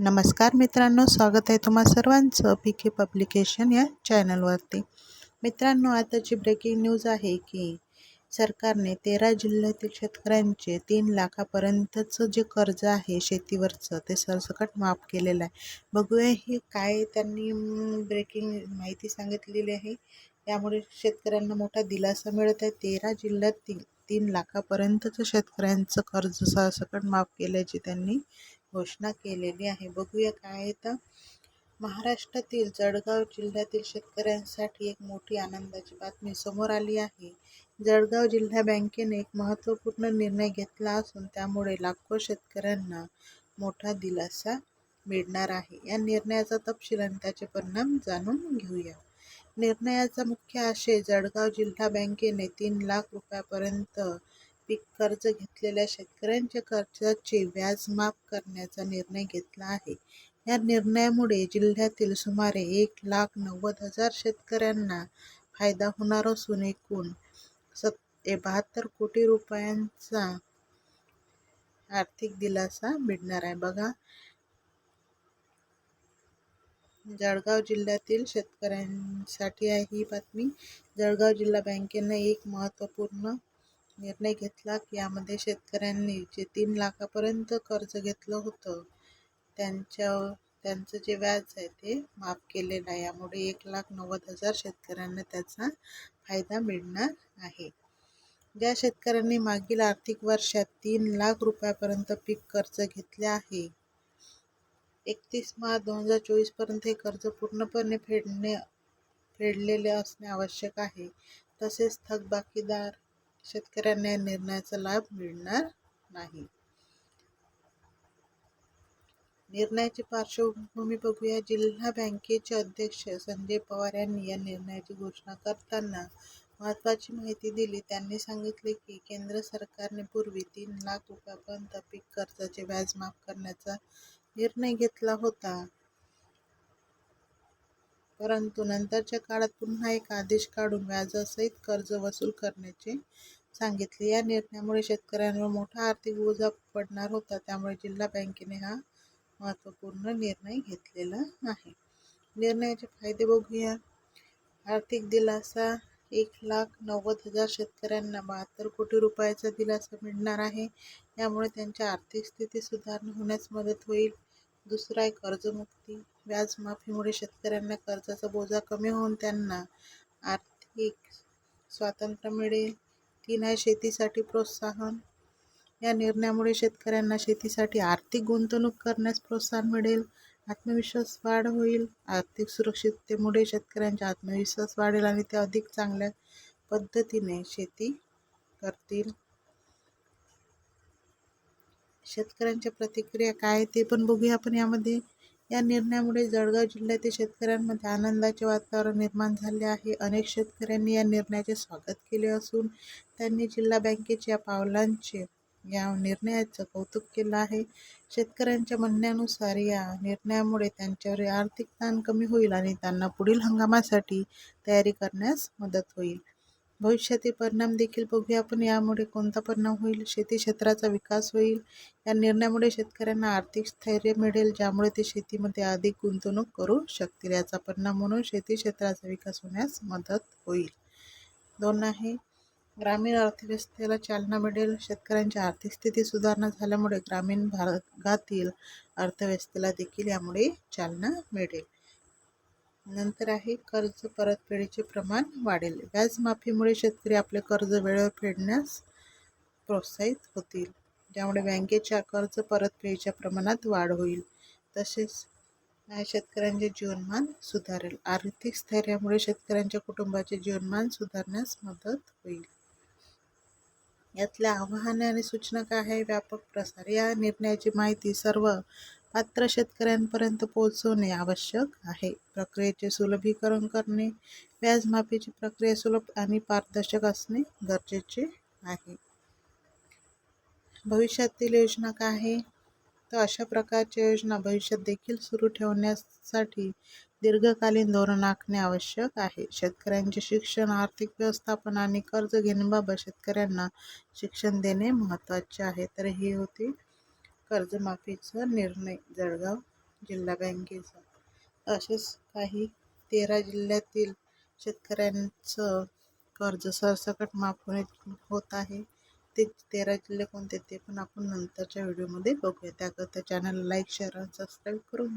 नमस्कार मित्रांनो स्वागत आहे तुम्हा सर्वांचं पी के पब्लिकेशन या चॅनलवरती. मित्रांनो आताची ब्रेकिंग न्यूज आहे की सरकारने तेरा जिल्ह्यातील शेतकऱ्यांचे तीन लाखापर्यंतचं जे कर्ज आहे शेतीवरचं ते सरसकट माफ केलेलं आहे. बघूया हे काय त्यांनी ब्रेकिंग माहिती सांगितलेली आहे. यामुळे शेतकऱ्यांना मोठा दिलासा मिळत आहे. तेरा जिल्ह्यातील तीन लाखापर्यंतचं शेतकऱ्यांचं कर्ज सरसकट माफ केल्याची त्यांनी घोषणा केलेली आहे. बघूया काय तर महाराष्ट्रातील जळगाव जिल्ह्यातील शेतकऱ्यांसाठी एक मोठी आनंदाची बातमी समोर आली आहे. जळगाव जिल्हा बँकेने एक महत्त्वपूर्ण निर्णय घेतला असून त्यामुळे लाखो शेतकऱ्यांना मोठा दिलासा मिळणार आहे. या निर्णयाचा तपशील आणि त्याचे परिणाम जाणून घेऊया. निर्णयाचा मुख्य आशय जळगाव जिल्हा बँकेने तीन लाख रुपयापर्यंत पीक कर्ज घेतलेल्या शेतकऱ्यांच्या कर्जाचे व्याज माफ करण्याचा निर्णय घेतला आहे. या निर्णयामुळे जिल्ह्यातील सुमारे एक लाख नव्वद हजार शेतकऱ्यांना फायदा होणार असून एकूण सत बहात्तर कोटी रुपयांचा आर्थिक दिलासा मिळणार आहे. बघा. जळगाव जिल्ह्यातील शेतकऱ्यांसाठी आहे ही बातमी. जळगाव जिल्हा बँकेनं एक महत्त्वपूर्ण निर्णय घेतला की यामध्ये शेतकऱ्यांनी जे तीन लाखापर्यंत कर्ज घेतलं होतं त्यांच्या त्यांचं जे व्याज आहे ते माफ केलेलं आहे यामुळे एक लाख नव्वद हजार शेतकऱ्यांना त्याचा फायदा मिळणार आहे. ज्या शेतकऱ्यांनी मागील आर्थिक वर्षात तीन लाख रुपयापर्यंत पीक कर्ज घेतले आहे एकतीस मार्च दोन हजार चोवीसपर्यंत हे कर्ज पूर्णपणे फेडणे फेडलेले असणे आवश्यक आहे. तसेच थकबाकीदार शेतकऱ्यांना या निर्णयाचा लाभ मिळणार नाही. निर्णयाची पार्श्वभूमी बघूया. जिल्हा बँकेचे अध्यक्ष संजय पवार यांनी या निर्णयाची घोषणा करताना महत्त्वाची माहिती दिली. त्यांनी सांगितले की केंद्र सरकारने पूर्वी तीन लाख रुपयापर्यंत पीक कर्जाचे व्याज माफ करण्याचा निर्णय घेतला होता. परंतु नंतरच्या काळात पुन्हा एक आदेश काढून व्याजासहित कर्ज वसूल करण्याचे सांगितले. या निर्णयामुळे शेतकऱ्यांवर मोठा आर्थिक बोजा पडणार होता त्यामुळे जिल्हा बँकेने हा महत्त्वपूर्ण निर्णय घेतलेला आहे. निर्णयाचे फायदे बघूया. आर्थिक दिलासा एक लाख नव्वद हजार शेतकऱ्यांना बहात्तर कोटी रुपयाचा दिलासा मिळणार आहे. यामुळे त्यांची आर्थिक स्थिती सुधारणा होण्यास मदत होईल. दुसरा आहे कर्जमुक्ती व्याजमाफीमुळे शेतकऱ्यांना कर्जाचा बोजा कमी होऊन त्यांना आर्थिक स्वातंत्र्य मिळेल. तीन आहे शेतीसाठी प्रोत्साहन? या निर्णयामुळे शेतकऱ्यांना शेतीसाठी आर्थिक गुंतवणूक करण्यास प्रोत्साहन मिळेल. आत्मविश्वास वाढ होईल. आर्थिक सुरक्षिततेमुळे शेतकऱ्यांचा आत्मविश्वास वाढेल आणि ते अधिक चांगल्या पद्धतीने शेती करतील. शेतकऱ्यांच्या प्रतिक्रिया काय ते पण बघूया आपण यामध्ये. या निर्णयामुळे जळगाव जिल्ह्यातील शेतकऱ्यांमध्ये आनंदाचे वातावरण निर्माण झाले आहे. अनेक शेतकऱ्यांनी या निर्णयाचे स्वागत केले असून त्यांनी जिल्हा बँकेच्या पावलांचे या निर्णयाचं कौतुक केलं आहे. शेतकऱ्यांच्या म्हणण्यानुसार या निर्णयामुळे त्यांच्यावर आर्थिक ताण कमी होईल आणि त्यांना पुढील हंगामासाठी तयारी करण्यास मदत होईल. भविष्यातील परिणाम देखील बघूया आपण. यामुळे कोणता परिणाम होईल? शेती क्षेत्राचा विकास होईल. या निर्णयामुळे शेतकऱ्यांना आर्थिक स्थैर्य मिळेल ज्यामुळे ते शेतीमध्ये अधिक गुंतवणूक करू शकतील. याचा परिणाम म्हणून शेती क्षेत्राचा विकास होण्यास मदत होईल. दोन आहे ग्रामीण अर्थव्यवस्थेला चालना मिळेल. शेतकऱ्यांची आर्थिक स्थिती सुधारणा झाल्यामुळे ग्रामीण भागातील अर्थव्यवस्थेला देखील यामुळे चालना मिळेल. नंतर आहे कर्ज परतफेडीचे प्रमाण वाढेल. व्याजमाफीमुळे शेतकरी आपले कर्ज वेळेवर फेडण्यास प्रोत्साहित होतील. ज्यामुळे बँकेच्या कर्ज परतफेडीच्या प्रमाणात वाढ होईल. तसेच शेतकऱ्यांचे जीवनमान सुधारेल. आर्थिक स्थैर्यामुळे शेतकऱ्यांच्या कुटुंबाचे जीवनमान सुधारण्यास मदत होईल. यातल्या आव्हाने आणि सूचना काय आहे? व्यापक प्रसार. या निर्णयाची माहिती सर्व पात्र शेतकऱ्यांपर्यंत पोहोचवणे आवश्यक आहे. प्रक्रियेचे सुलभीकरण करणे व्याजमाफीची प्रक्रिया सुलभ आणि पारदर्शक असणे गरजेचे आहे. भविष्यातील योजना काय आहे? तर अशा प्रकारच्या योजना भविष्यात देखील सुरू ठेवण्यासाठी दीर्घकालीन धोरण आखणे आवश्यक आहे. शेतकऱ्यांचे शिक्षण आर्थिक व्यवस्थापन आणि कर्ज घेण्याबाबत शेतकऱ्यांना शिक्षण देणे महत्त्वाचे आहे. तर ही होती कर्जमाफीचा निर्णय जळगाव जिल्हा बँकेचा. असेच काही तेरा जिल्ह्यातील शेतकऱ्यांचं कर्ज सरसकट माफ होत आहे. ते तेरा जिल्हे कोणते ते पण आपण नंतरच्या व्हिडिओमध्ये बघूया. त्याकरता चॅनल लाईक शेअर आणि सबस्क्राईब करून